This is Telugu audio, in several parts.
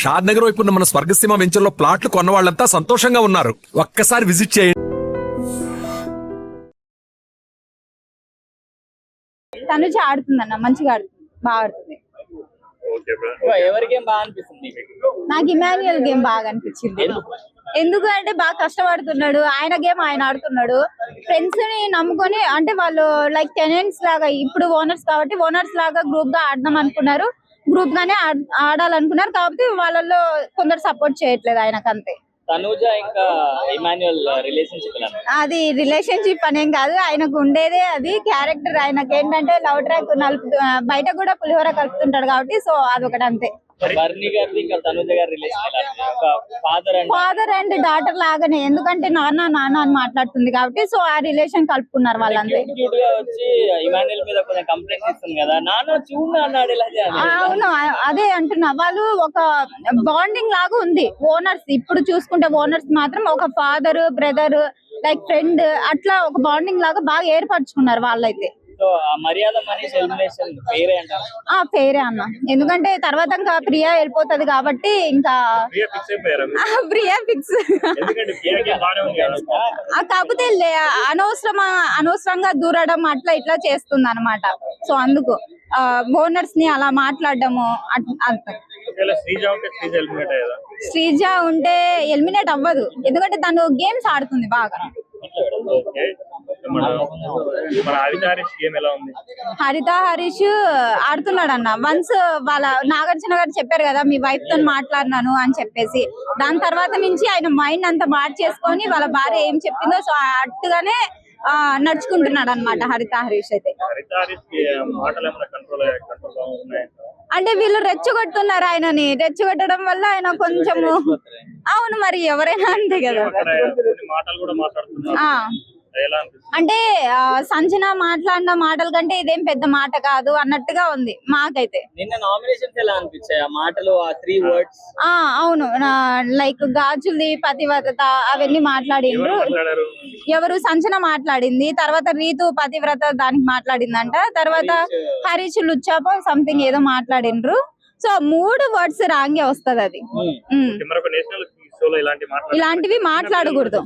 షాద్ నగర్ వైపు ఉన్న మన స్వర్గసీమ వెంచర్లో ప్లాట్లు కొన్న వాళ్ళంతా సంతోషంగా ఉన్నారు. ఒక్కసారి విజిట్ చేయండి. తనుజ ఆడుతుందన్న మంచిగా ఆడుతుంది బాగా ఆడుతుంది. బాగా అనిపిస్తుంది? నాకు? ఇమాన్యుయల్ గేమ్ బాగా అనిపించింది? ఎందుకు? అంటే బాగా కష్టపడుతున్నాడు ఆయన గేమ్ ఆయన ఆడుతున్నాడు. ఫ్రెండ్స్ని నమ్ముకొని అంటే వాళ్ళు లైక్ టెనెంట్స్ లాగా ఇప్పుడు ఓనర్స్ కాబట్టి ఓనర్స్ లాగా గ్రూప్గా ఆడదాం అనుకున్నారు. గ్రూప్ గానే ఆడ్- ఆడాలనుకున్నారు కాబట్టి వాళ్ళలో కొందరు సపోర్ట్ చేయట్లేదు ఆయనకు అంతే అది రిలేషన్షిప్ అనేం కాదు ఆయనకు ఉండేదే అది క్యారెక్టర్. ఆయనకి ఏంటంటే లవ్ ట్రాక్ నలుపు బయట కూడా పులిహోర కలుపుతుంటాడు కాబట్టి సో అదొకటి అంతే ఫాదర్ అండ్ డాటర్ లాగానే. ఎందుకంటే నాన్న నాన్న అని మాట్లాడుతుంది కాబట్టి సో ఆ రిలేషన్ కలుపుకున్నారు వాళ్ళంతే ఆ, అవును అదే అంటున్నా. వాళ్ళు ఒక బాండింగ్ లాగా ఉంది. ఓనర్స్ ఇప్పుడు చూసుకుంటే ఓనర్స్ మాత్రం ఒక ఫాదర్ బ్రదర్ లైక్ ఫ్రెండ్ అట్లా ఒక బాండింగ్ లాగా బాగా ఏర్పరచుకున్నారు వాళ్ళైతే. ఆ పేరే అంటారు? ఆ పేరే అన్న. ఎందుకంటే తర్వాత ఇంకా ప్రియా వెళ్ళిపోతది కాబట్టి ఇంకా ఫిక్స్ అయిపోయారు? ఆ, ప్రియా ఫిక్స్ కాకపోతే లే- అనవసరం అనవసరంగా దూరడం అట్లా ఇట్లా చేస్తుంది అనమాట సో అందుకు ఓనర్స్ని అలా మాట్లాడడము అట్- అంత. ఒకవేళ శ్రీజ ఉంటే శ్రీజ ఎలిమినేట్ అయ్యేదా? శ్రీజ ఉంటే ఎలిమినేట్ అవ్వదు. ఎందుకంటే తను గేమ్స్ ఆడుతుంది బాగా. ఓకే మన మన ఆదితారిష్ గేమ్ ఎలా ఉంది? హరిత హరీష్ ఆడుతున్నాడు అన్న వన్స్ వాళ్ళ నాగార్జున గారు చెప్పారు కదా మీ వైఫ్తో మాట్లాడినాను అని చెప్పేసి. దాని తర్వాత నుంచి ఆయన మైండ్ అంతా మార్చేసుకొని వాళ్ళ భార్య ఏం చెప్పిందో సో అట్టుగానే ఆ, నడుచుకుంటున్నాడు అనమాట హరిత హరీష్ అయితే అంటే వీళ్ళు రెచ్చగొడుతున్నారు ఆయనని. రెచ్చగొట్టడం వల్ల ఆయన కొంచెము అవును మరి ఎవరైనా అంతే కదా. అంటే సంజన మాట్లాడిన మాటల కంటే ఇదేం పెద్ద మాట కాదు అన్నట్టుగా ఉంది మాకైతే. నిన్న నామినేషన్స్ ఎలా అనిపించాయి? ఆ మాటలు ఆ త్రీ వర్డ్స్ ఆ అవును. లైక్ గాజులది పతివ్రత అవన్నీ మాట్లాడిండ్రు. ఎవరు సంచన మాట్లాడింది. తర్వాత రీతు పతివ్రత దానికి మాట్లాడిందంట. తర్వాత హరీష్ లుచ్చాపో సంథింగ్ ఏదో మాట్లాడిండ్రు. సో మూడు వర్డ్స్ రాంగే వస్తది అది ఇలాంటివి మాట్లాడకూడదు.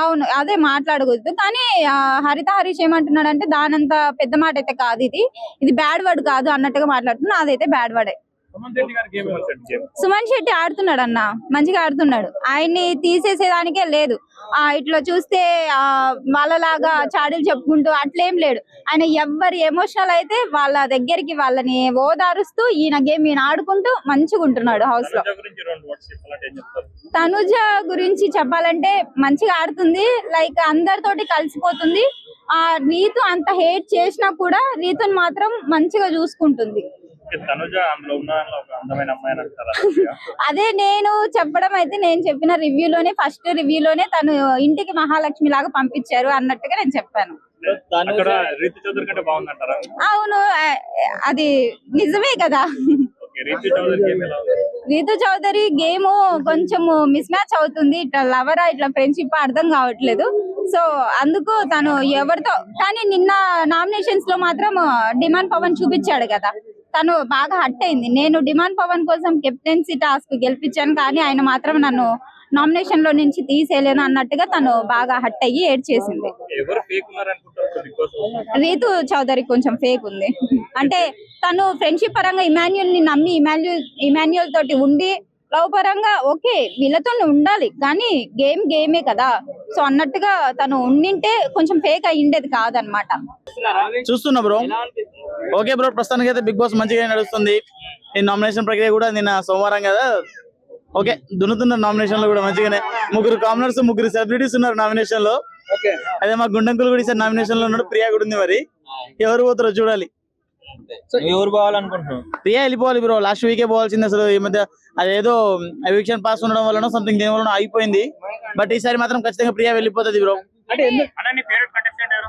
అవును అదే మాట్లాడకూడదు. కానీ హరిత హరీష్ ఏమంటున్నాడంటే దానంత పెద్ద మాట అయితే కాదు ఇది. ఇది బ్యాడ్ వర్డ్ కాదు అన్నట్టుగా మాట్లాడుతున్నా అదైతే బ్యాడ్ వర్డే. సుమన్ శెట్టి గారి గేమ్ గేమ్ సుమన్ శెట్టి ఆడుతున్నాడు అన్న మంచిగా ఆడుతున్నాడు. ఆయన్ని తీసేసేదానికే లేదు. ఇట్లా చూస్తే ఆ వాళ్ళలాగా చాడీలు చెప్పుకుంటూ అట్లేం లేడు. ఆయన ఎవ్వరి ఎమోషనల్ అయితే వాళ్ళ దగ్గరికి వాళ్ళని ఓదారుస్తూ ఈయన గేమ్ ఈయన ఆడుకుంటూ మంచిగా ఉంటున్నాడు హౌస్లో. తనుజ గురించి చెప్పాలంటే మంచిగా ఆడుతుంది. లైక్ అందరితోటి కలిసిపోతుంది. ఆ రీతు అంత హేట్ చేసినా కూడా రీతుని మాత్రం మంచిగా చూసుకుంటుంది. అదే నేను చెప్పడం అయితే నేను చెప్పిన రివ్యూలోనే ఫస్ట్ రివ్యూలోనే తను ఇంటికి మహాలక్ష్మి లాగా పంపించారు అన్నట్టుగా నేను చెప్పాను. అవును అది నిజమే కదా. ఓకే రీతి చౌదరి గేమ్ ఎలా ఉంది? రీతు చౌదరి గేమ్ కొంచెం మిస్ మ్యాచ్ అవుతుంది. ఇట్లా లవరా ఇట్లా ఫ్రెండ్షిప్ అర్థం కావట్లేదు. సో అందుకు తను ఎవరితో కానీ నిన్న నామినేషన్స్లో మాత్రం డిమాండ్ పవన్ చూపించాడు కదా. తను బాగా హట్ అయింది. నేను డిమాండ్ పవన్ కోసం కెప్టెన్సీ టాస్క్ గెలిపించాను కానీ ఆయన మాత్రం నన్ను నామినేషన్లో నుంచి తీసేయలేను అన్నట్టుగా తను బాగా హట్ అయ్యి బిగ్ బాస్ రీతు చౌదరి కొంచెం ఫేక్ ఉంది. అంటే తను ఫ్రెండ్షిప్ పరంగా ఇమాన్యుల్ని నమ్మి ఇమాన్యుల్ ఇమాన్యుల్ తోటి ఉండి లవ్ పరంగా ఓకే వీళ్ళతో ఉండాలి. కానీ గేమ్ గేమే కదా. సో అన్నట్టుగా తను ఉండింటే కొంచెం ఫేక్ అయ్యిండేది కాదనమాట చూస్తున్నా బ్రో. ఓకే బ్రో ప్రస్తుతానికి అయితే బిగ్ బాస్ మంచిగా నడుస్తుంది. ఈ నామినేషన్ ప్రక్రియ కూడా నిన్న సోమవారం కదా. ఓకే దున్నుతున్న నామినేషన్లో కూడా మంచిగానే. ముగ్గురు కామనర్స్ ముగ్గురు సెలబ్రిటీస్ ఉన్నారు నామినేషన్లో అదే మా గుండంకులు కూడా ఈసారి నామినేషన్లో ఉన్నాడు. ప్రియా కూడా ఉంది మరి. ఎవరు పోతారో చూడాలి. ఎవరు పోవాలనుకుంటున్నావు? ప్రియా వెళ్ళిపోవాలి బ్రో లాస్ట్ వీకే పోవాల్సింది అసలు. ఈ మధ్య అదేదో ఎవిక్షన్ పాస్ ఉండడం వలన సంథింగ్ దేని వలన అయిపోయింది బట్ ఈసారి మాత్రం ఖచ్చితంగా ప్రియా వెళ్ళిపోతుంది బ్రో అంటే అన్న నీ ఫేవరెట్ కంటెస్టెంట్ ఎవరు?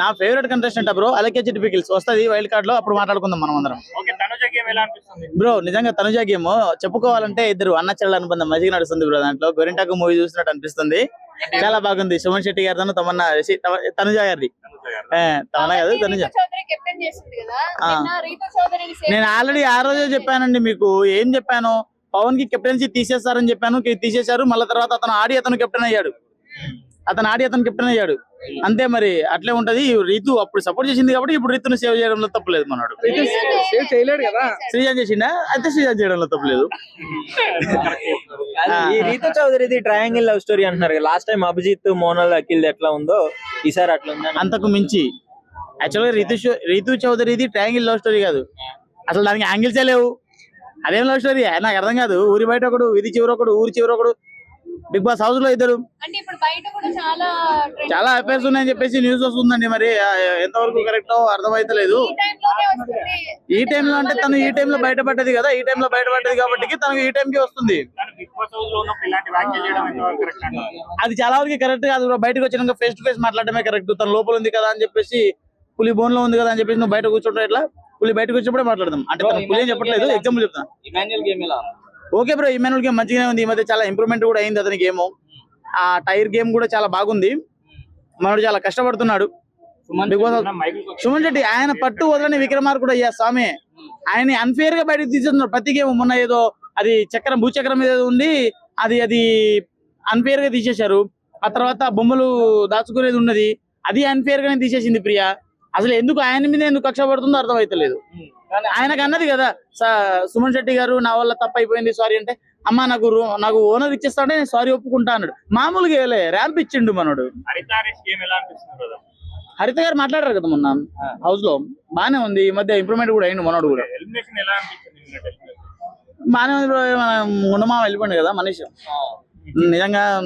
నా ఫేవరెట్ కంటెస్టెంట్ బ్రో అలాగే చిట్టి పికిల్స్ వస్తుంది వైల్డ్ కార్డ్లో. అప్పుడు మాట్లాడుకుందాం మనం అందరం. ఓకే తనుజ గేమ్ ఎలా అనిపిస్తుంది? బ్రో నిజంగా తనుజ గేమ్ చెప్పుకోవాలంటే ఇద్దరు అన్న చెల్లెల అనుబంధం మంచిగా నడుస్తుంది బ్రో దాంట్లో. గొరింటాకు మూవీ చూసినట్టు అనిపిస్తుంది. చాలా బాగుంది. సుమన్ శెట్టి గారితో తమన్నా తనుజ గారిది. తమన్నా కాదు తనుజ. ఆ. నేను ఆల్రెడీ ఆ రోజే చెప్పానండి మీకు ఏం చెప్పాను? పవన్కి కెప్టెన్సీ తీసేస్తారని చెప్పాను కి- తీసేశారు మళ్ళీ తర్వాత అతను ఆడి అతను కెప్టెన్ అయ్యాడు. అతను ఆడి అతను కెప్టెన్ అయ్యాడు. అంతే మరి అట్లే ఉంటది. రీతు అప్పుడు సపోర్ట్ చేసింది కాబట్టి ఇప్పుడు రీతును సేవ్ చేయడంలో తప్పలేదు మనోడు. సేవ్ చేయలేడు కదా. శ్రీజాన్ చేసిండా? అయితే శ్రీజాన్ చేయడంలో తప్పలేదు రీతు చౌదరిది ట్రయాంగిల్ లవ్ స్టోరీ అంటున్నారు లాస్ట్ టైం అభిజిత్ మోనల్ అఖిల్ ఎట్లా ఉందో ఈసారి అట్లా ఉందని అంతకు మించి. యాక్చువల్గా రీతు రీతు చౌదరిది ట్రయాంగిల్ లవ్ స్టోరీ కాదు. అసలు దానికి యాంగిల్సే లేవు. అదేం లవ్ స్టోరీ నాకు అర్థం కాదు. ఊరి బయట ఒకడు ఇది చివరి ఒకడు ఊరి చివరి ఒకడు బిగ్ బాస్ హౌస్లో ఇద్దరు. అంటే ఇప్పుడు బయట కూడా చాలా చాలా అఫైర్స్ ఉన్నాయని చెప్పేసి న్యూస్ వస్తుందండి మరి. ఎంతవరకు కరెక్ట్ అర్థమైతలేదు. ఈ టైంలో అంటే తను ఈ టైంలో బయటపడ్డది కదా. ఈ టైంలో బయటపడ్డది కాబట్టి తనకు ఈ టైంకి వస్తుంది. అది చాలా వరకు కరెక్ట్ కాదు బ్రో. బయటకు వచ్చినాక ఫేస్ టు ఫేస్ మాట్లాడటమే కరెక్ట్ తన లోపల ఉంది కదా అని చెప్పేసి పులి బోన్లో ఉంది కదా అని చెప్పేసి నువ్వు బయట కూర్చుంటావు ఇట్లా పులి బయటకు వచ్చినప్పుడే మాట్లాడదాం. అంటే పులి ఏం చెప్పట్లేదు. ఎగ్జాంపుల్ చెప్తాను ఇమాన్యుల్ గేమ్ ఎలా? ఓకే బ్రో ఇమానుల్ గేమ్ మంచిగానే ఉంది. ఈ మధ్య చాలా ఇంప్రూవ్మెంట్ కూడా అయింది అతని గేమ్ ఆ టైర్ గేమ్ కూడా చాలా బాగుంది. మనోడు చాలా కష్టపడుతున్నాడు. సుమన్ శెట్టి ఆయన పట్టు వదలని విక్రమార్కుడు అయ్యా స్వామి ఆయన అన్ఫేర్గా బయటకు తీసేస్తున్నారు. ప్రతి గేమ్ మొన్న ఏదో అది చక్రం భూచక్రం మీద ఉండి అది అది అన్ఫేర్గా తీసేశారు. ఆ తర్వాత బొమ్మలు దాచుకునేది ఉన్నది. అది అన్ఫేర్ గానే తీసేసింది ప్రియా. అసలు ఎందుకు ఆయన మీద ఎందుకు కక్ష పడుతుందో అర్థమైతలేదు. ఆయనకు అన్నది కదా సుమన్ శెట్టి గారు నా వల్ల తప్పు అయిపోయింది సారీ అంటే అమ్మా నాకు నాకు ఓనర్ ఇచ్చేస్తాడే నేను సారీ ఒప్పుకుంటా అన్నాడు. మామూలుగా ఏలే ర్యాంప్ ఇచ్చిండు మనోడు? హరిత గారు మాట్లాడారు కదా మొన్న హౌస్లో బానే ఉంది ఈ మధ్య ఇంప్రూవ్మెంట్ కూడా అయింది మనోడు కూడా. బానే ఉంది బ్రో మన వెళ్ళిపోయింది కదా మనిషి. నిజంగా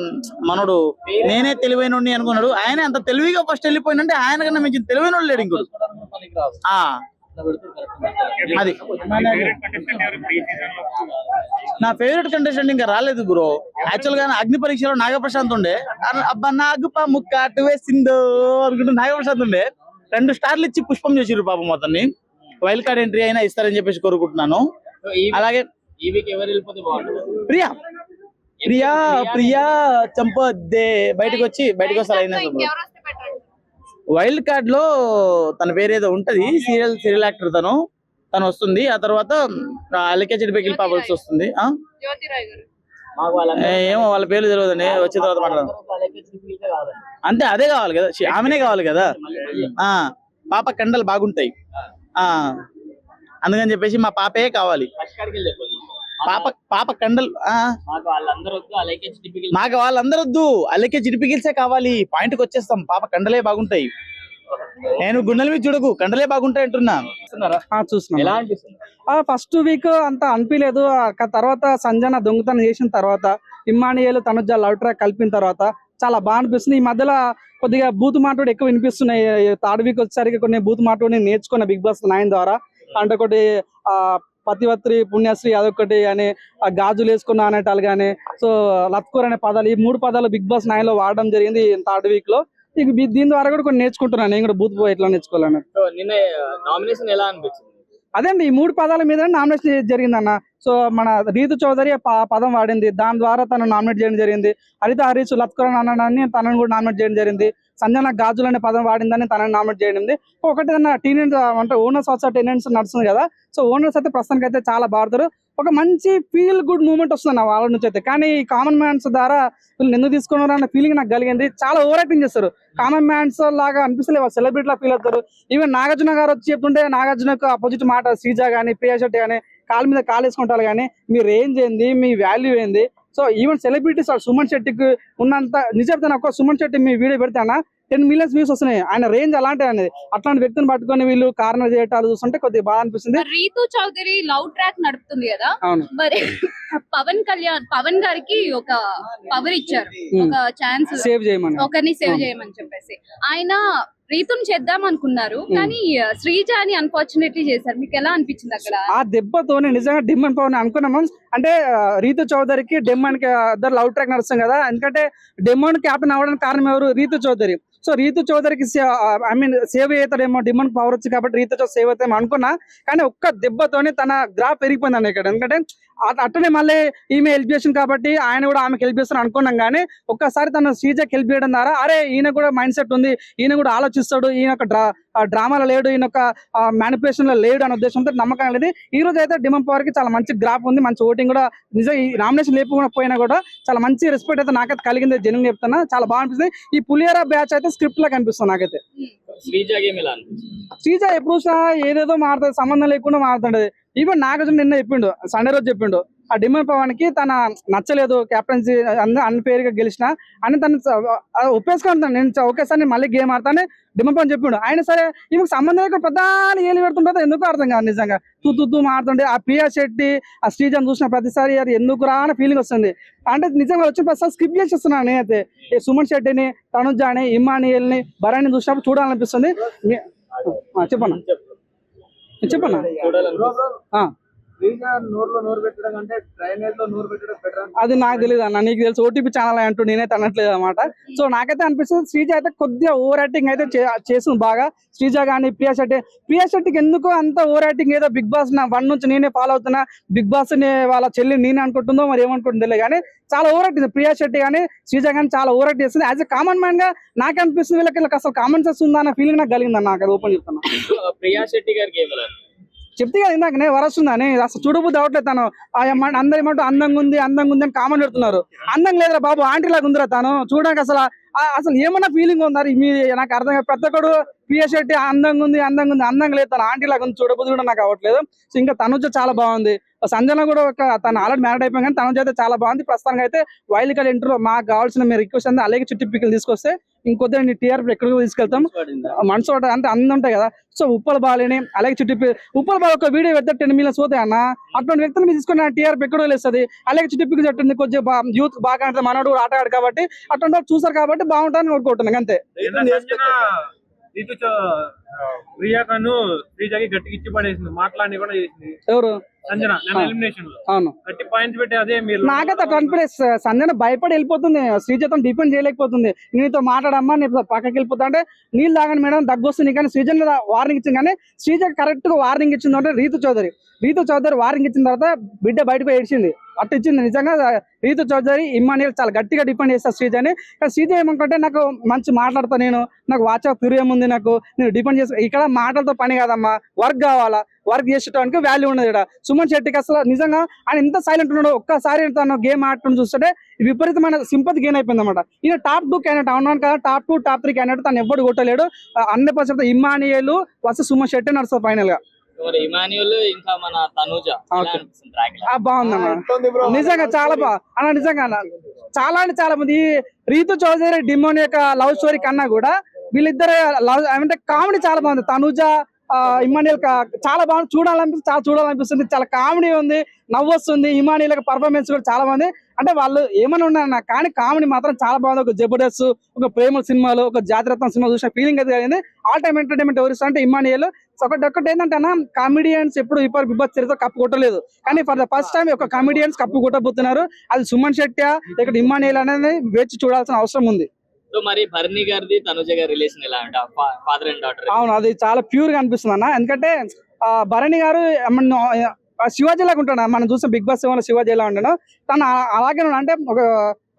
మనోడు నేనే తెలివైన అనుకున్నాడు. ఆయన అంత తెలివిగా ఫస్ట్ వెళ్ళిపోయిందంటే ఆయన కన్నా మించిన తెలివైన లేడు ఇంకోడు. ఆ. అది? నా ఫేవరెట్ కంటెస్టెంట్ ఇంకా రాలేదు బ్రో. యాక్చువల్గా అగ్ని పరీక్షలో నాగప్రశాంత్ ఉండే. అబ్బా నాగుపా ముక్క అటు వేసిందో అనుకుంటూ నాగప్రశాంత్ ఉండే. రెండు స్టార్లు ఇచ్చి పుష్పం చేసిర్రు పాపం అతన్ని. వైల్డ్ కార్డ్ ఎంట్రీ అయినా ఇస్తారని చెప్పేసి కోరుకుంటున్నాను. అలాగే ప్రియా. ప్రియా ప్రియా చంపొద్దే బయటకు వచ్చి బయటకు వస్తారు వైల్డ్ కార్డ్లో తన పేరు ఏదో ఉంటది సీరియల్ సీరియల్ యాక్టర్ తను. తను వస్తుంది ఆ తర్వాత అలకే చెడిపెక్కిల్ పాపల్స్ వస్తుంది ఏమో వాళ్ళ పేర్లు తెలియదండి వచ్చిన తర్వాత మాట్లాడదాం. అంతే అదే కావాలి కదా ఆమెనే కావాలి కదా. ఆ పాప కండలు బాగుంటాయి. ఆ అందుకని చెప్పేసి మా పాపే కావాలి. పాప పాప కండలు మాకు వాళ్ళందరూ వద్దు అల్లకే జిడిపిగిల్సే కావాలి. పాయింట్కి వచ్చేస్తాం పాప కండలే బాగుంటాయి. నేను గుండెల మీద చూడకు కండలే బాగుంటాయి అంటున్నా. చూస్తున్నాం. ఫస్ట్ వీక్ అంత అనిపించలేదు తర్వాత సంజన దొంగతనం చేసిన తర్వాత ఇమ్మానియల్ తనుజ లవ్ ట్రాక్ కలిపిన తర్వాత చాలా బాగా అనిపిస్తుంది. ఈ మధ్యలో కొద్దిగా బూత్ మాట కూడా ఎక్కువ వినిపిస్తున్నాయి. థర్డ్ వీక్ వచ్చేసరికి కొన్ని బూత్ మాట కూడా నేను నేర్చుకున్న బిగ్ బాస్ నైన్ ద్వారా. అంటే ఒకటి పతివత్రి పుణ్యశ్రీ అదొకటి అని ఆ గాజులు వేసుకున్న అనేటాలు కానీ సో లత్కూర్ అనే పదాలు ఈ మూడు పదాలు బిగ్ బాస్ నైన్లో వాడడం జరిగింది థర్డ్ వీక్లో ఇక దీని ద్వారా కూడా కొన్ని నేర్చుకుంటున్నాను నేను కూడా బూత్ పోయి ఎట్లా నేర్చుకోవాలని. నిన్న నామినేషన్ ఎలా అనిపించింది? అదే అండి ఈ మూడు పదాల మీద నామినేషన్ జరిగిందన్న. సో మన రీతు చౌదరి ఆ పదం వాడింది. దాని ద్వారా తను నామినేట్ చేయడం జరిగింది. హరిత హరీష్ లత్కరన్ అన్నాడని తనని కూడా నామినేట్ చేయడం జరిగింది. సంజన గాజులు అనే పదం వాడిందని తనని నామినేట్ చేయండి ఒకటి టీనేజ్ అంటే ఓనర్స్ వచ్చా టీనెంట్స్ నడుస్తుంది కదా. సో ఓనర్స్ అయితే ప్రస్తుతానికి అయితే చాలా బాగుతారు ఒక మంచి ఫీల్ గుడ్ మూమెంట్ వస్తుంది నా వాళ్ళ నుంచి అయితే. కానీ కామన్ మ్యాన్స్ ద్వారా వీళ్ళు ఎందుకు తీసుకున్నారు అనే ఫీలింగ్ నాకు కలిగింది. చాలా ఓవర్ యాక్టింగ్ చేస్తారు. కామన్ మ్యాన్స్ లాగా అనిపిస్తలేదు. సెలబ్రిటీ లా ఫీల్ అవుతారు. ఈవెన్ నాగార్జున గారు వచ్చి చెప్తుంటే నాగార్జునకు అపోజిట్ మాట శ్రీజ కానీ ప్రియా శెట్టి కాలు మీద కాలు వేసుకుంటారు కానీ మీ రేంజ్ ఏంది మీ వాల్యూ ఏంది? సో ఈవెన్ సెలబ్రిటీస్ సుమన్ శెట్టికి ఉన్నంత నిజం చెప్తాను ఒక్క సుమన్ శెట్టి మీ వీడియో పెడితేనా టెన్ మిలియన్స్ వ్యూస్ వస్తున్నాయి. ఆయన రేంజ్ అలాంటి అనేది. అట్లాంటి వ్యక్తిని పట్టుకొని వీళ్ళు కారణం చేయటాలు చూస్తుంటే కొద్దిగా బాగా అనిపిస్తుంది. రీతు చౌదరి లవ్ ట్రాక్ నడుపుతుంది కదా? అవును. మరి పవన్ కళ్యాణ్ పవన్ గారికి ఒక పవర్ ఇచ్చారు. ఒక ఛాన్స్ సేవ్ చేయమని. ఒకరిని సేవ్ అవును. చేయమని చెప్పేసి. ఆయన రీతుని చేద్దాం అనుకున్నారు. కానీ శ్రీజాని అన్ఫార్చునేట్లీ చేశారు. మీకు ఎలా అనిపించింది అక్కడ? ఆ దెబ్బతోనే నిజంగా డిమ్మన్ పవన్ అనుకున్నాము. అంటే రీతు చౌదరికి డెమ్మన్కి ఇద్దరు లవ్ ట్రాక్ నడుస్తాం కదా. ఎందుకంటే డెమ్మన్ క్యాప్టెన్ అవ్వడానికి కారణం ఎవరు? రీతు చౌదరి. సో రీతు చౌదరికి ఐ మీన్ సేవ్ అవుతాడేమో డిమాండ్ పవర్ వచ్చి కాబట్టి రీతు చౌదరి సేవ్ అవుతామో అనుకున్నా. కానీ ఒక్క దెబ్బతోనే తన గ్రాఫ్ పెరిగిపోయింది అన్న ఇక్కడ. ఎందుకంటే అట్టనే మళ్ళీ ఈమె హెల్ప్ చేసింది కాబట్టి ఆయన కూడా ఆమెకి హెల్ప్ చేస్తాను అనుకున్నాం కానీ ఒక్కసారి తను శ్రీజకి హెల్ప్ చేయడం ద్వారా అరే ఈయన కూడా మైండ్ సెట్ ఉంది ఈయన కూడా ఆలోచిస్తాడు ఈయన ఒక డ్రా డ్రామాలో లేడు ఈయన ఒక లో లేడు అనే ఉద్దేశంతో నమ్మకం అనేది ఈ రోజు అయితే డిమం పవర్కి చాలా మంచి గ్రాఫ్ ఉంది మంచి ఓటింగ్ కూడా నిజం ఈ నామినేషన్ లేకపోయినా పోయినా కూడా చాలా మంచి రెస్పెక్ట్ అయితే నాకైతే కలిగింది జనం చెప్తున్నా చాలా బాగా అనిపిస్తుంది. ఈ పులియరా బ్యాచ్ అయితే స్క్రిప్ట్ లా కనిపిస్తుంది నాకైతే. శ్రీజ ఎప్పుడు చూసినా ఏదేదో మారుతుంది సంబంధం లేకుండా మారుతుంటది. ఈవెన్ నాగార్జున నిన్న చెప్పిండు సండే రోజు చెప్పిండు ఆ డిమన్ పవన్కి తన నచ్చలేదు కెప్టెన్సీ అన్పేర్ పేరుగా గెలిచిన అని తను ఒప్పేసుకుంటాను నేను ఓకే ఒకేసారి నేను మళ్ళీ గేమ్ ఆడతాను డిమన్ పవన్ చెప్పిండు. ఆయన సరే ఈమెకు సంబంధం లేక ప్రధాని ఏలి పెడుతుంటే ఎందుకు అర్థం కాదు నిజంగా. తూ తూ తూ మారుతుండే ఆ ప్రియా శెట్టి ఆ శ్రీజన్ చూసిన ప్రతిసారి అది ఎందుకు రా అనే ఫీలింగ్ వస్తుంది. అంటే నిజంగా వచ్చిన ప్రతిసారి స్కిప్ చేసేస్తున్నాను నేనైతే. ఈ సుమన్ శెట్టిని తనుజాని ఇమ్మానియల్ని భరాన్ని చూసినప్పుడు చూడాలనిపిస్తుంది. మీ- చెప్పన్నా? అది నాకు తెలియదు అన్న నీకు తెలుసు ఓటీపీ ఛానల్ అంటూ నేనైతే అనట్లేదు అనమాట సో నాకైతే అనిపిస్తుంది శ్రీజ అయితే కొద్దిగా ఓవర్ యాక్టింగ్ అయితే చే- చేస్తుంది బాగా. శ్రీజ కానీ ప్రియా శెట్టి ప్రియా శెట్టికి ఎందుకు అంత ఓవర్ యాక్టింగ్ ఏదో బిగ్ బాస్ నా వన్ నుంచి నేనే ఫాలో అవుతున్నా. బిగ్ బాస్ని వాళ్ళ చెల్లి నేనే అనుకుంటుందో మరి ఏమనుకుంటుందో తెలియదు కానీ చాలా ఓవర్ యాక్టింగ్ ప్రియా శెట్టి కానీ శ్రీజ కానీ చాలా ఓవర్ యాక్ట్ చేస్తుంది యాజ్ ఎ కామన్ మ్యాన్గా నాకు అనిపిస్తుంది వీళ్ళకి వీళ్ళకి అసలు కామన్ సెన్స్ ఉందా అన్న ఫీలింగ్ నాకు కలిగింది నాకు అది ఓపెన్ చెప్తున్నా ప్రియా శెట్టి గారి గేమ్ ఎలా అనిపించింది? చెప్తే కదా ఇందాక నేను వరస్తుందని అసలు చూడబుద్ధి అవట్లేదు తను. అందరి ఏమ- ఏమంటూ అందంగా ఉంది అందంగా ఉంది అని కామెంట్ పెడుతున్నారు. అందం లేదురా బాబు ఆంటీ లాగా ఉందిరా తను. చూడడానికి అసలు ఆ- అసలు ఏమన్నా ఫీలింగ్ ఉందా మీ నాకు అర్థం కాదు. ప్రతి ఒక్కడు పిఎస్ శెట్టి అందంగా ఉంది అందంగా ఉంది అందంగా లేదు. తన ఆంటీ లాగా ఉంది చూడబుద్ధి కూడా నాకు అవ్వట్లేదు. సో ఇంకా తనుజ చాలా బాగుంది. సంజన కూడా ఒక తను ఆల్రెడీ మ్యారేడ్ అయిపోయింది కానీ తనుజ అయితే చాలా బాగుంది. ప్రస్తుతానికి అయితే వైల్డ్ కార్డ్ ఇంటర్లో మాకు కావాల్సిన మీ రిక్వెస్ట్ అంతా అలాగే చుట్టి పిక్కలు తీసుకొస్తే ఇంకొద్ది నీ టీఆర్పీ ఎక్కడికి తీసుకెళ్తాం. మనసు ఒకటి అంటే అందం ఉంటాయి కదా. సో ఉప్పల బాలని అలాగే చుట్టి ఉప్పల బాల ఒక వీడియో పెద్ద టెన్ మిలియన్స్ పోతాయి అన్న. అటువంటి వ్యక్తులు మీరు తీసుకున్న టీఆర్పీ ఎక్కడో లేస్తుంది అలాగే చుట్టి పిక్కి చెట్టుంది కొంచెం యూత్ బాగా అంటే మనోడు కూడా ఆట ఆడు కాబట్టి అటువంటి వాళ్ళు చూసారు కాబట్టి బాగుంటుందని కోరుకుంటున్నాను అంతే. శ్రీజకి గట్టిగా ఇచ్చి పడేసింది మాట్లాడి కూడా చేసింది. ఎవరు? అవును. నాకైతే అట్లా సంజన భయపడి వెళ్ళిపోతుంది. శ్రీజతం డిపెండ్ చేయలేకపోతుంది. నీతో మాట్లాడమ్మా నీ పక్కకి వెళ్ళిపోతా అంటే నీళ్ళు తాగండి మేడం దగ్గు వస్తుంది. కానీ శ్రీజన్ వార్నింగ్ ఇచ్చింది. కానీ శ్రీజ కరెక్ట్గా వార్నింగ్ ఇచ్చింది. అంటే రీతు చౌదరి. రీతు చౌదరి వార్నింగ్ ఇచ్చిన తర్వాత బిడ్డ బయటకు ఏడ్చింది. అట్టు ఇచ్చింది నిజంగా రీతు చౌదరి ఇమ్మానియల్ చాలా గట్టిగా డిపెండ్ చేస్తారు శ్రీజని కానీ శ్రీజ ఏమనుకుంటే నాకు మంచి మాట్లాడతా నేను. నాకు వాచ్ ఆఫ్ ప్యూరియం ఉంది నాకు? నేను డిపెండ్ చేస్తా. ఇక్కడ మాటలతో పని కాదమ్మా. వర్క్ కావాలా? వర్క్ చేసేటానికి వాల్యూ ఉండదు ఇక్కడ. సుమన్ శెట్టికి అసలు నిజంగా ఆయన ఎంత సైలెంట్ ఉన్నాడు ఒక్కసారి తను గేమ్ ఆడటం చూస్తుంటే విపరీతమైన సింపతి గెయిన్ అయిపోయింది అనమాట ఈయన టాప్ టూ క్యాండిడేట్ అవునాను కదా top two top three candidate తను ఎవ్వడు కొట్టలేడు. అన్ని పర్సెంట్ ఇమ్మానియలు వస్తే సుమన్ శెట్టి నడుస్తుంది ఫైనల్ గా మరి ఇమాన్యుల్ ఇంకా మన తనుజ. ఎలా Okay. అనిపిస్తుంది ట్రాక్ ఆ బాగుందన్న నిజంగా చాలా బా అన్న నిజంగా అన్న. చాలా అంటే చాలా మంది. ఈ రీతు చౌదరి డిమోన్ యొక్క లవ్ స్టోరీ కన్నా కూడా వీళ్ళిద్దరు లవ్ అంటే కామెడీ చాలా బాగుంది. తనుజ ఇమానియల్ చాలా బాగుంది. చూడాలనిపిస్తుంది చాలా చూడాలనిపిస్తుంది. చాలా కామెడీ ఉంది నవ్వు వస్తుంది ఇమానియల్ యొక్క పర్ఫార్మెన్స్ కూడా చాలా బాగుంది. అంటే వాళ్ళు ఏమైనా ఉన్నా కానీ కామెడీ మాత్రం చాలా బాగుంది. ఒక జబర్దస్త్ ఒక ప్రేమ సినిమాలు ఒక జాతిరత్నం సినిమా చూసిన ఫీలింగ్ అయితే కలిగింది. ఆల్ టైమ్ ఎంటర్టైన్మెంట్ ఎవరు అంటే ఇమానియల్ ఒకటి ఒకటి ఏంటంటే అన్న కామెడియన్స్ ఎప్పుడు ఇప్పుడు బిగ్ బాస్ చరిత్ర కప్పు కొట్టలేదు. కానీ ఫర్ ద ఫస్ట్ టైం ఒక కామెడియన్స్ కప్పు కొట్టబోతున్నారు. అది సుమన్ శెట్టి ఇక్కడ ఇమ్మానియల్ అనేది వేచి చూడాల్సిన అవసరం ఉంది. సో మరి భరణి గారిది తనుజ గారి రిలేషన్ ఎలా అంటే ఫాదర్ అండ్ డాటర్ అవును అది చాలా ప్యూర్గా అనిపిస్తుంది అన్న ఎందుకంటే భరణి గారు శివాజీ లాగా ఉంటాడు. మనం చూసాం బిగ్ బాస్ సెవెన్ శివాజీ ఎలా ఉంటాడు తను అలాగే ఉన్నాడు. అంటే ఒక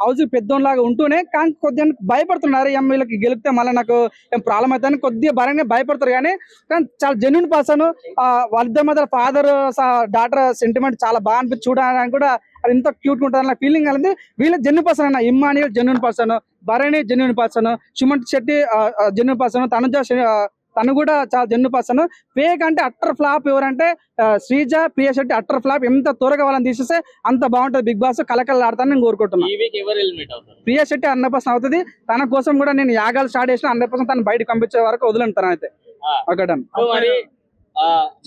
హౌజ్ పెద్దోళ్ళలాగా ఉంటూనే కానీ కొద్దిగా భయపడుతున్నారు. ఏం వీళ్ళకి గెలిపితే మళ్ళీ నాకు ఏం ప్రాబ్లం అవుతుందని కొద్దిగా భరణి భయపడతారు. కానీ కానీ చాలా జెన్యున్ పర్సన్ వాళ్ళిద్దరి మధ్య ఫాదర్ డాటర్ సెంటిమెంట్ చాలా బాగా అనిపించి చూడడానికి కూడా అది ఎంత క్యూట్ ఉంటుంది అన్న ఫీలింగ్ కలిగింది. వీళ్ళ జెన్యున్ పర్సన్ అన్న. Emmanuel genuine person Bharani genuine person Sumanth Shetty genuine person Tanuja తను కూడా చాలా జెన్యున్ పర్సన్. ఫేక్ అంటే అట్టర్ ఫ్లాప్ ఎవరంటే శ్రీజ ప్రియ శెట్టి అట్టర్ ఫ్లాప్. ఎంత త్వరగా వాళ్ళని తీసేస్తే అంత బాగుంటుంది బిగ్ బాస్ కలకలాడతాను నేను కోరుకుంటున్నాను ప్రియ శెట్టి హండ్రెడ్ పర్సెంట్ అవుతుంది. తన కోసం కూడా నేను యాగాలు స్టార్ట్ చేసిన హండ్రెడ్ పర్సెంట్ తను బయటకు పంపించే వరకు వదలను తన అయితే.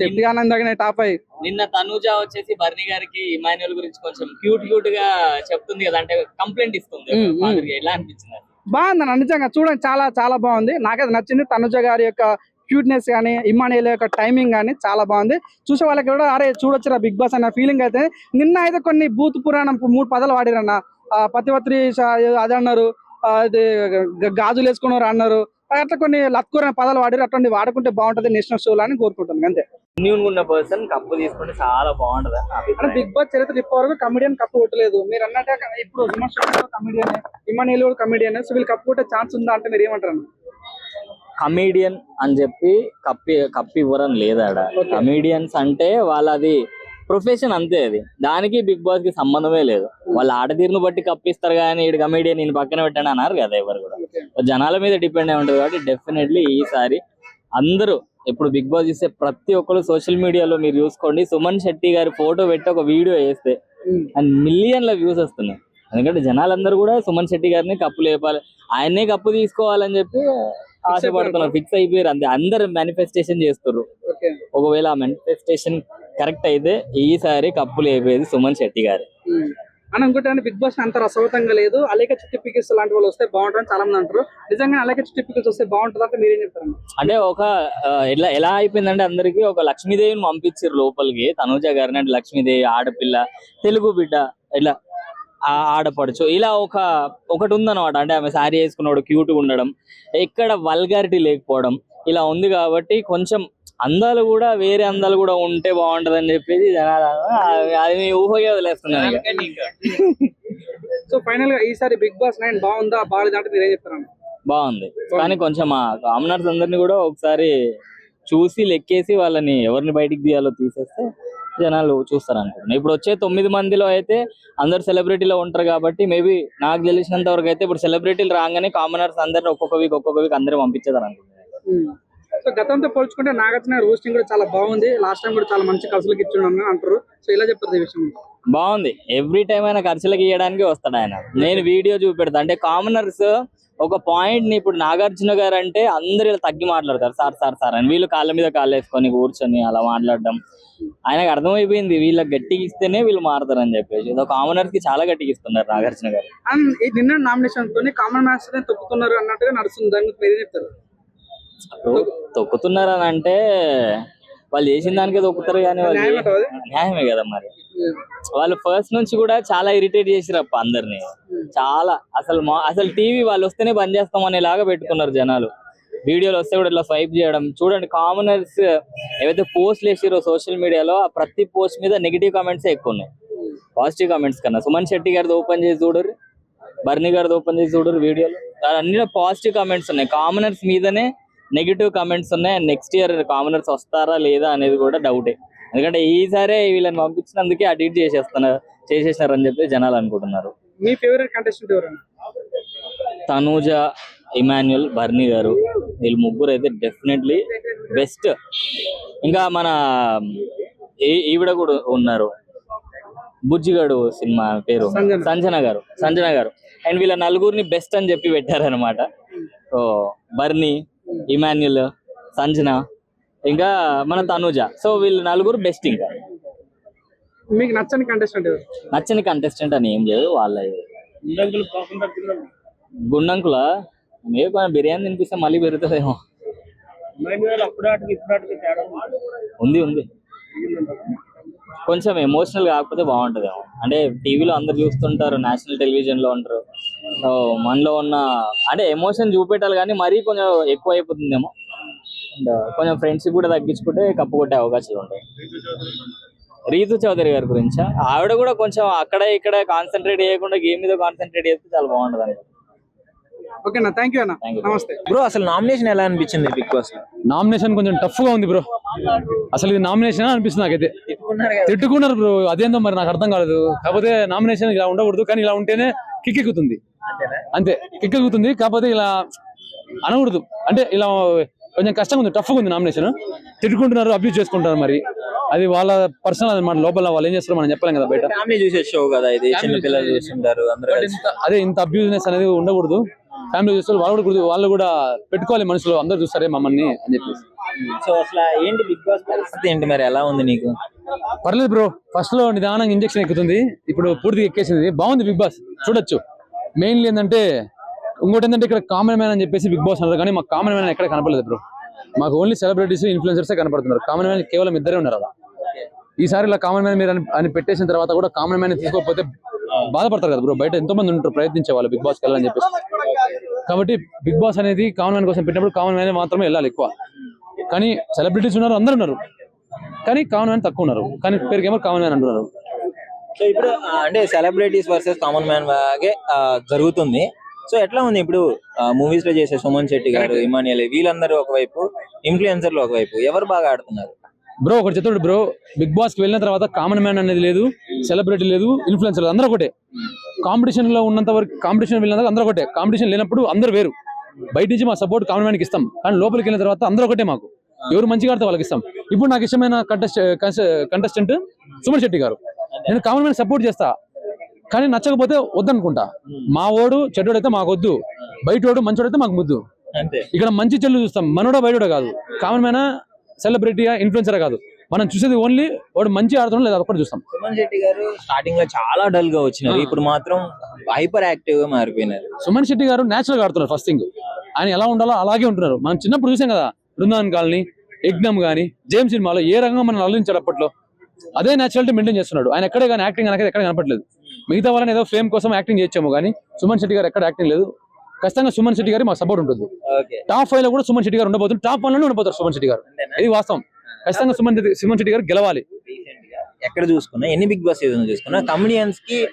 చెప్పి ఆనందంగా టాప్ అయ్యి నిన్న తనుజ వచ్చేసి భరణి గారికి ఇమాన్యుల్ గురించి కొంచెం క్యూట్ క్యూట్గా చెప్తుంది కదా అంటే కంప్లైంట్ ఇస్తుంది. ఎలా అనిపించింది అది? బాగుంది నిజంగా చూడండి చాలా చాలా బాగుంది. నాకైతే నచ్చింది. తనుజ గారి యొక్క క్యూట్నెస్ కానీ ఇమ్మానియల్ యొక్క టైమింగ్ కానీ చాలా బాగుంది. చూసే వాళ్ళకి కూడా అరే చూడొచ్చురా బిగ్ బాస్ అన్న ఫీలింగ్ అయితే. నిన్న అయితే కొన్ని బూత్ పురాణం మూడు పదాలు వాడిరన్న. ఆ, పతివత్రి అది అన్నారు. అది గాజులు వేసుకున్నారు అన్నారు. అట్లా కొన్ని లత్కూర పదాలు వాడారు. అటువంటి వాడుకుంటే బాగుంటుంది నేషనల్ షోలో అని కోరుకుంటాను అంతే. జెన్యున్ ఉన్న పర్సన్ కప్పు తీసుకుంటే చాలా బాగుంటది అంటే. బిగ్ బాస్ చరిత్ర ఇప్పటి వరకు కమిడియన్ కప్పు కొట్టలేదు. మీరు అన్నట్టు ఇప్పుడు కమిడియన్ ఇమానియల్ కూడా కమిడియన్ సో వీళ్ళు కప్పు కొట్టే ఛాన్స్ ఉందా అంటే మీరు ఏమంటారు కమేడియన్ అని చెప్పి కప్పి కప్పి ఇవ్వరని లేదాడ? కమేడియన్స్ అంటే వాళ్ళది ప్రొఫెషన్ అంతే అది. దానికి బిగ్ బాస్కి సంబంధమే లేదు. వాళ్ళ ఆడతీరును బట్టి కప్పిస్తారు కానీ ఇటు కమేడియన్ నేను పక్కన పెట్టాను అన్నారు కదా ఎవరు కూడా. జనాల మీద డిపెండ్ అయి ఉంటుంది కాబట్టి డెఫినెట్లీ ఈసారి అందరూ ఇప్పుడు బిగ్ బాస్ చూస్తే ప్రతి ఒక్కరు సోషల్ మీడియాలో మీరు చూసుకోండి. సుమన్ శెట్టి గారి ఫోటో పెట్టి ఒక వీడియో వేస్తే అండ్ మిలియన్ల వ్యూస్ వస్తున్నాయి. ఎందుకంటే జనాలందరూ కూడా సుమన్ శెట్టి గారిని కప్పు లేపాలి ఆయన్నే కప్పు తీసుకోవాలని చెప్పి ఆశపడుతున్నారు. ఫిక్స్ అయిపోయారు. అంతే అందరు మేనిఫెస్టేషన్ చేస్తారు ఓకే. ఒకవేళ ఆ మేనిఫెస్టేషన్ కరెక్ట్ అయితే ఈసారి కప్పు లేపేది సుమన్ శెట్టి గారు. అని ఇంకోటి బిగ్ బాస్ అంత రసవతంగా లేదు. అలాగే చిట్టి పికిల్స్ లాంటి వాళ్ళు వస్తే బాగుంటుంది చాలా మంది అంటారు. నిజంగా అలాగే చిట్టి పికిల్స్ వస్తే బాగుంటుంది అంటే మీరేం చెప్తారు అంటే ఒక ఎలా ఎలా అయిపోయిందంటే అందరికి ఒక లక్ష్మీదేవిని పంపించారు లోపలికి. తనూజ గారిని అంటే లక్ష్మీదేవి ఆడపిల్ల తెలుగు బిడ్డ ఇట్లా ఆ ఇలా ఒక ఒకటి ఉందన్నమాట. అంటే ఆమె శారీ వేసుకున్నాడు క్యూట్ ఉండడం ఎక్కడ వల్గారిటీ లేకపోవడం ఇలా ఉంది కాబట్టి కొంచెం అందాలు కూడా వేరే అందాలు కూడా ఉంటే బాగుంటదని చెప్పేసి జనాలు అది మీ ఊహగా వదిలేస్తున్నాను. సో ఫైనల్గా ఈసారి బిగ్ బాస్ నైన్ బాగుందా బాగాలేదా అంటే మీరు ఏం చెప్తారు? బాగుంది. కానీ కొంచెం ఆ కామనర్స్ అందరినీ కూడా ఒకసారి చూసి లెక్కేసి వాళ్ళని ఎవరిని బయటికి తీయాలో తీసేస్తే జనాలు చూస్తారు అనుకుంటున్నాను ఇప్పుడు వచ్చే తొమ్మిది మందిలో అయితే అందరు సెలబ్రిటీలో ఉంటారు కాబట్టి మేబీ నాకు తెలిసినంత వరకు అయితే ఇప్పుడు సెలబ్రిటీలు రాగానే కామనర్స్ అందరిని ఒక్కొక్క వీక్ ఒక్కొక్క వీక్ అందరూ పంపించేదారు అనుకుంటున్నాను సో గతంతో పోల్చుకుంటే నాగార్జున రోస్టింగ్ కూడా చాలా బాగుంది. లాస్ట్ టైం కూడా చాలా మంచి ఖర్చులకు ఇచ్చిండు అంటారు. సో ఇలా చెప్తారు ఈ విషయం? బాగుంది. ఎవ్రీ టైం ఆయన ఖర్చులకు ఇవ్వడానికి వస్తాడు ఆయన. నేను వీడియో చూపెడతా. అంటే కామనర్స్ ఒక పాయింట్ని ఇప్పుడు నాగార్జున గారు అంటే అందరు ఇలా తగ్గి మాట్లాడతారు. సార్ సార్ సార్ అని. వీళ్ళు కాళ్ళ మీద కాళ్ళు వేసుకొని కూర్చొని అలా మాట్లాడడం. ఆయనకు అర్థమైపోయింది. వీళ్ళకి గట్టిగా ఇస్తేనే వీళ్ళు మారుతారు అని చెప్పేసి. ఏదో కామనర్స్కి చాలా గట్టిగా ఇస్తున్నారు నాగార్జున గారు. నిన్న నామినేషన్ తోని కామన్ మ్యాచ్ తొక్కుతున్నారు అన్నట్టుగా నడుస్తుంది. దాని గురించి మీరు చెప్తారు? తొ- తొక్కుతున్నారు అని అంటే వాళ్ళు చేసిన దానికే తొక్కుతారు కానీ వాళ్ళు? న్యాయమే కదా మరి. వాళ్ళు ఫస్ట్ నుంచి కూడా చాలా ఇరిటేట్ చేసిరప్ప అందరిని. చాలా అసలు మా అసలు టీవీ వాళ్ళు వస్తేనే బంద్ చేస్తాం అనేలాగా పెట్టుకున్నారు జనాలు. వీడియోలు వస్తే కూడా ఇట్లా స్వైప్ చేయడం. చూడండి కామనర్స్ ఏవైతే పోస్ట్లు వేసిరో సోషల్ మీడియాలో ఆ ప్రతి పోస్ట్ మీద నెగిటివ్ కామెంట్స్ ఎక్కువ ఉన్నాయి. పాజిటివ్ కామెంట్స్ కన్నా. సుమన్ శెట్టి గారిది ఓపెన్ చేసి చూడరు బర్ని గారిది ఓపెన్ చేసి చూడరు వీడియోలు. అన్ని పాజిటివ్ కామెంట్స్ ఉన్నాయి. కామనర్స్ మీదనే నెగిటివ్ కామెంట్స్ ఉన్నాయి. నెక్స్ట్ ఇయర్ కామనర్స్ వస్తారా లేదా అనేది కూడా డౌటే ఎందుకంటే ఈసారి వీళ్ళని పంపించినందుకే అడిట్ చేసేస్తున్నారు చేసేసినారు అని చెప్పి జనాలు అనుకుంటున్నారు. మీ ఫేవరెట్ కంటెస్టెంట్ ఎవరండి తనూజ ఇమాన్యుల్ బర్నీ గారు. వీళ్ళు ముగ్గురు అయితే డెఫినెట్లీ బెస్ట్ ఇంకా మన ఈ- ఈవిడ కూడా ఉన్నారు. బుజ్జిగాడు సినిమా పేరు. సంజన. సంజన గారు. సంజన గారు. అండ్ వీళ్ళ నలుగురిని బెస్ట్ అని చెప్పి పెట్టారనమాట సో బర్నీ ఇమాన్యుల్ సంజన ఇంకా మన తనూజ. సో వీళ్ళు నలుగురు బెస్ట్ ఇంకా. మీకు నచ్చని కంటెస్టెంట్ ఎవరు? నచ్చని కంటెస్టెంట్ అని ఏం లేదు వాళ్ళ. గుండంకుల మేము కొంచెం బిర్యానీ తినిపిస్తే మళ్ళీ పెరుగుతుందేమో. ఉంది? ఉంది కొంచెం ఎమోషనల్ కాకపోతే బాగుంటుందేమో. అంటే టీవీలో అందరు చూస్తుంటారు నేషనల్ టెలివిజన్లో ఉంటారు. మనలో ఉన్న అంటే ఎమోషన్ చూపెట్టాలి కానీ మరీ కొంచెం ఎక్కువ అయిపోతుందేమో. అండ్ కొంచెం ఫ్రెండ్స్ కూడా తగ్గించుకుంటే కప్పు కొట్టే అవకాశాలు ఉంటాయి. రీతు చౌదరి గారి గురించి? ఆవిడ కూడా కొంచెం అక్కడ ఇక్కడ కాన్సన్ట్రేట్ చేయకుండా గేమ్ మీద కాన్సన్ట్రేట్ చేస్తే చాలా బాగుంటుంది అనుకో ఓకేనా థ్యాంక్ యూ అన్న. Thank you. నమస్తే. బ్రో అసలు నామినేషన్ ఎలా అనిపించింది బిగ్ బాస్లో నామినేషన్ కొంచెం టఫ్గా ఉంది బ్రో. అసలు ఇది నామినేషన్ అనిపిస్తుంది నాకైతే. తిట్టుకున్నారు బ్రో. అదేందో మరి నాకు అర్థం కాలేదు. కాకపోతే నామినేషన్ ఇలా ఉండకూడదు. కానీ ఇలా ఉంటేనే కిక్ ఎక్కుతుంది అంతే కిక్ ఎక్కుతుంది కాకపోతే ఇలా అనకూడదు. అంటే ఇలా కొంచెం కష్టంగా ఉంది టఫ్గా ఉంది నామినేషన్ తిట్టుకుంటున్నారు అబ్యూజ్ చేసుకుంటారు మరి. అది వాళ్ళ పర్సనల్ అనమాట లోపల వాళ్ళు ఏం చేస్తారో మనం చెప్పలేం కదా బయట. ఫ్యామిలీ చూసే షో కదా ఇది. చిన్న పిల్లలు చూస్తుంటారు అదే ఇంత అబ్యూజ్నెస్ అనేది ఉండకూడదు. ఫ్యామిలీ చూస్తారు వాళ్ళు కూడా వాళ్ళు కూడా పెట్టుకోవాలి మనసులో. అందరూ చూస్తారే మమ్మల్ని అని చెప్పేసి. సో అసలు ఏంటి బిగ్ బాస్ పరిస్థితి ఏంటి మరి? ఎలా ఉంది నీకు? పర్లేదు బ్రో. ఫస్ట్లో నిదానంగా ఇంజెక్షన్ ఎక్కుతుంది. ఇప్పుడు పూర్తిగా ఎక్కేసింది. బాగుంది బిగ్ బాస్. చూడొచ్చు. మెయిన్లీ ఏంటంటే ఇంకోటి ఏంటంటే ఇక్కడ కామన్ మ్యాన్ అని చెప్పేసి బిగ్ బాస్ అన్నారు. కానీ మాకు కామన్ మ్యాన్ ఎక్కడ కనపడలేదు బ్రో. మాకు ఓన్లీ సెలబ్రిటీస్ ఇన్ఫ్లుయెన్సర్సే కనపడుతున్నారు. కామన్ మ్యాన్ కేవలం ఇద్దరే ఉన్నారు అలా. ఈసారి ఇలా కామన్ మ్యాన్ మీరు అని- అని పెట్టేసిన తర్వాత కూడా కామన్ మ్యాన్ తీసుకోకపోతే బాధపడతారు కదా బ్రో. బయట ఎంతో మంది ఉంటారు ప్రయత్నించే వాళ్ళు బిగ్ బాస్కి వెళ్ళాలని చెప్పేసి. కాబట్టి బిగ్ బాస్ అనేది కామన్ మ్యాన్ కోసం పెట్టినప్పుడు కామన్ మ్యాన్ మాత్రమే వెళ్ళాలి ఎక్కువ. కానీ సెలబ్రిటీస్ ఉన్నారు అందరు ఉన్నారు కానీ కామన్ మ్యాన్ తక్కువ ఉన్నారు. కానీ పేరుకేమో కామన్ మ్యాన్ అంటున్నారు. సో ఇప్పుడు అంటే సెలబ్రిటీస్ వర్సెస్ కామన్ మ్యాన్ లాగే జరుగుతుంది. సో ఎట్లా ఉంది ఇప్పుడు మూవీస్లో చేసే సుమన్ శెట్టి గారు ఇమానియల్ వీళ్ళందరూ ఒకవైపు ఇన్ఫ్లుయెన్సర్లు ఒకవైపు ఎవరు బాగా ఆడుతున్నారు? బ్రో ఒకటి చెప్తాడు బ్రో బిగ్ బాస్కి వెళ్ళిన తర్వాత కామన్ మ్యాన్ అనేది లేదు సెలబ్రిటీ లేదు ఇన్ఫ్లుయెన్సర్ లేదు అందరూ ఒకటే. కాంపిటీషన్లో ఉన్నంత వరకు కాంపిటీషన్ వెళ్ళినంత అందరూ ఒకటే. కాంపిటీషన్ లేనప్పుడు అందరూ వేరు. బయట నుంచి మా సపోర్ట్ కామన్ మ్యాన్కి ఇస్తాం. కానీ లోపలికి వెళ్ళిన తర్వాత అందరూ ఒకటే మాకు. ఎవరు మంచిగా ఆడితే వాళ్ళకి ఇస్తాం. ఇప్పుడు నాకు ఇష్టమైన కంటెస్ట్ కంటెస్టెంట్ సుమన్ శెట్టి గారు. నేను కామన్ మ్యాన్ సపోర్ట్ చేస్తా. కానీ నచ్చకపోతే వద్దనుకుంటా. మా ఓడు చెడ్డోడైతే మాకు వద్దు. బయటోడు మంచోడైతే మాకు ముద్దు. ఇక్కడ మంచి చెల్లు చూస్తాం. మనోడో బయటోడో కాదు. కామన్ మ్యాన్ సెలబ్రిటీయా ఇన్ఫ్లుయెన్సర్ కాదు. మనం చూసేది ఓన్లీ వాడు మంచి ఆడుతున్నాడు లేదా ఒకటి చూస్తాం. సుమన్ శెట్టి గారు స్టార్టింగ్లో చాలా డల్గా వచ్చినారు. ఇప్పుడు మాత్రం హైపర్ యాక్టివ్గా మారిపోయినారు. సుమన్ శెట్టి గారు నేచురల్గా ఆడుతున్నారు ఫస్ట్ థింగ్ ఆయన ఎలా ఉండాలో అలాగే ఉంటున్నారు. మనం చిన్నప్పుడు చూసాం కదా బృందావన్ కాలనీ యజ్ఞం గానీ జేమ్స్ సినిమాలో ఏ రంగం మనం అల్లించాడు అప్పట్లో? అదే నేచురాలిటీ మెయింటైన్ చేస్తున్నాడు. ఆయన ఎక్కడే కానీ యాక్టింగ్ అనేది ఎక్కడ కనపట్లేదు మిగతా వాళ్ళని ఏదో ఫేమ్ కోసం యాక్టింగ్ చేయొచ్చాము కానీ సుమన్ శెట్టి గారు ఎక్కడ యాక్టింగ్ లేదు. ఖచ్చితంగా సుమన్ శెట్టి గారి మాకు సపోర్ట్ ఉంటుంది. టాప్ ఫైవ్లో కూడా సుమన్ శెట్టి గారు ఉండబోతుంది టాప్ వన్లోనే ఉండబోతారు సుమన్ శెట్టి గారు. ఇది వాస్తవం. ఖచ్చితంగా సుమన్ శెట్టి- సుమన్ శెట్టి గారు గెలవాలి. ఎక్కడ చూసుకున్నా ఎన్ని బిగ్ బాస్ సీజన్ చూసుకున్నా కమెడియన్స్కి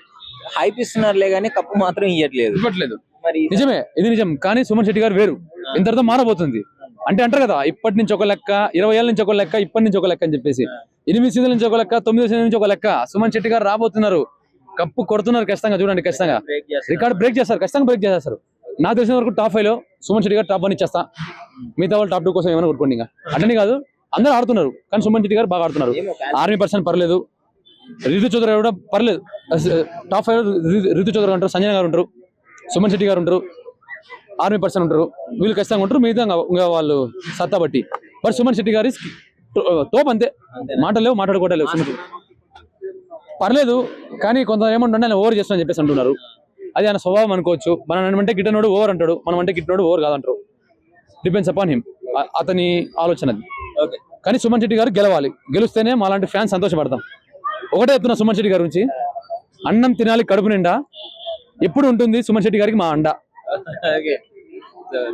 హైప్ ఇస్తున్నారులే గానీ కప్పు మాత్రం ఇవ్వట్లేదు. ఇవ్వట్లేదు నిజమే ఇది నిజం. కానీ సుమన్ శెట్టి గారు వేరు. ఇంతటితో మారబోతుంది. అంటే అంటారు కదా ఇప్పటి నుంచి ఒక లెక్క ఇరవై ఏళ్ళ నుంచి ఒక లెక్క ఇప్పటి నుంచి ఒక లెక్క అని చెప్పేసి. ఎనిమిది సీజన్ నుంచి ఒక లెక్క తొమ్మిది సీజన్ నుంచి ఒక లెక్క. సుమన్ శెట్టి గారు రాబోతున్నారు. కప్పు కొడుతున్నారు ఖచ్చితంగా చూడండి ఖచ్చితంగా. రికార్డ్ బ్రేక్ చేస్తారు ఖచ్చితంగా బ్రేక్ చేస్తారు. నాకు తెలిసిన వరకు టాప్ ఫైవ్లో సుమన్ శెట్టి గారు టాప్ వన్ ఇచ్చేస్తా. మిగతా వాళ్ళు టాప్ టూ కోసం ఏమైనా కొట్టుకోండి ఇంకా. అట్లనే కాదు అందరూ ఆడుతున్నారు కానీ సుమన్ శెట్టి గారు బాగా ఆడుతున్నారు. ఆర్మీ పర్సన్ పర్లేదు. రితు చౌదరి కూడా పర్లేదు. టాప్ ఫైవ్ రితు చౌదరి ఉంటారు సంజయ్ గారు ఉంటారు సుమన్ శెట్టి గారు ఉంటారు. ఆర్మీ పర్సన్ ఉంటారు. వీళ్ళు ఖచ్చితంగా ఉంటారు. మిగతా ఇంకా- వాళ్ళు సత్తా బట్టి బట్ సుమన్ శెట్టి గారి తోపు అంతే. మాటలు లేవు మాట్లాడుకోవడం లేవు సుమన్. పర్లేదు కానీ కొంత ఏమంటుంటే ఆయన ఓవర్ చేస్తున్నా చెప్పేసి అంటున్నారు. అది ఆయన స్వభావం అనుకోవచ్చు. మనం అంటే గిట్టనోడు ఓవర్ అంటాడు. మనం అంటే గిట్టనోడు ఓవర్ కాదంటారు. డిపెండ్స్ అపాన్ హిమ్ అతని ఆలోచన అది. ఓకే. కానీ సుమన్ శెట్టి గారు గెలవాలి. గెలిస్తేనే మాలాంటి ఫ్యాన్స్ సంతోషపడతాం. ఒకటే చెప్తున్నా సుమన్ శెట్టి గారి గురించి. అన్నం తినాలి కడుపు నిండా. ఎప్పుడు ఉంటుంది సుమన్ శెట్టి గారికి మా అండ.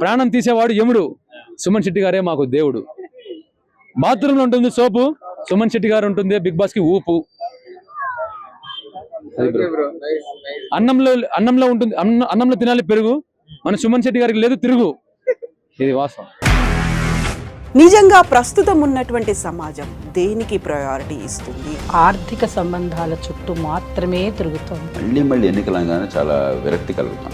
ప్రాణం తీసేవాడు యముడు. సుమన్ శెట్టి గారే మాకు దేవుడు. బాత్రూమ్లో ఉంటుంది సోపు సుమన్ శెట్టి గారు ఉంటుంది బిగ్ బాస్కి ఊపు. అన్నంలో అన్నంలో ఉంటుంది అన్నం- అన్నంలో తినాలి పెరుగు మన సుమన్ శెట్టి గారికి లేదు తిరుగు. ఇది వాస్తవం. నిజంగా ప్రస్తుతం ఉన్నటువంటి సమాజం దేనికి ప్రయారిటీ ఇస్తుంది? ఆర్థిక సంబంధాల చుట్టూ మాత్రమే తిరుగుతోంది. మళ్ళీ మళ్ళీ ఎన్నికలంగానే చాలా విరక్తి కలుగుతాం